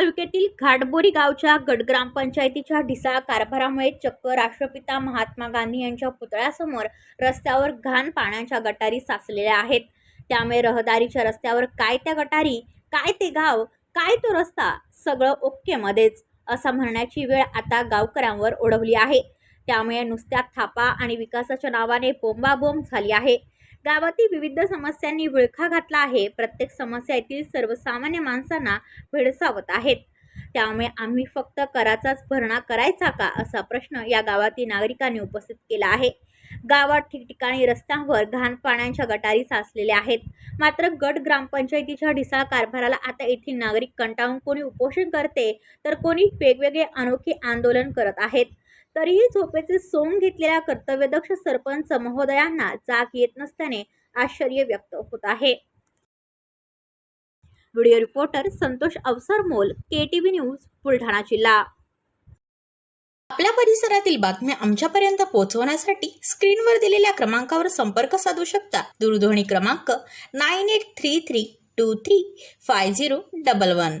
तालुक्यातील घाटबोरी गावच्या गट ग्रामपंचायतीच्या ढिसाळ कारभारामुळे चक्क राष्ट्रपिता महात्मा गांधी यांच्या पुतळ्यासमोर रस्त्यावर घाण पाण्याच्या गटारी साचलेल्या आहेत. त्यामुळे रहदारीच्या रस्त्यावर काय त्या गटारी काय ते गाव काय तो रस्ता सगळं ओक्केमध्येच असं म्हणण्याची वेळ आता गावकऱ्यांवर ओढवली आहे. त्यामुळे नुसत्या थापा आणि विकासाच्या नावाने बोंबाबोंब झाली आहे. गावातील विविध समस्यांनी विळखा घातला आहे. प्रत्येक समस्या येथील सर्वसामान्य माणसांना भेडसावत आहेत. त्यामुळे आम्ही फक्त कराचाच भरणा करायचा का असा प्रश्न या गावातील नागरिकांनी उपस्थित केला आहे. गावात ठिकठिकाणी रस्त्यांवर घाण पाण्याच्या गटारी साचलेल्या आहेत. मात्र गट ग्रामपंचायतीच्या ढिसाळ कारभाराला आता येथील नागरिक कंटाळून कोणी उपोषण करते तर कोणी वेगवेगळे अनोखे आंदोलन करत आहेत. तरीही झोपेचे सोंग घेतलेल्या कर्तव्यदक्ष सरपंच महोदयांना जाग येत नसल्याने आश्चर्य व्यक्त होत आहे. Video reporter Santosh Avsarmol K T news Buldhana जिल्हा. आपल्या परिसरातील बातम्या आमच्यापर्यंत पोहोचवण्यासाठी स्क्रीनवर दिलेल्या क्रमांकावर संपर्क साधू शकता. दूरध्वनी क्रमांक nine eight three three two three five zero double one.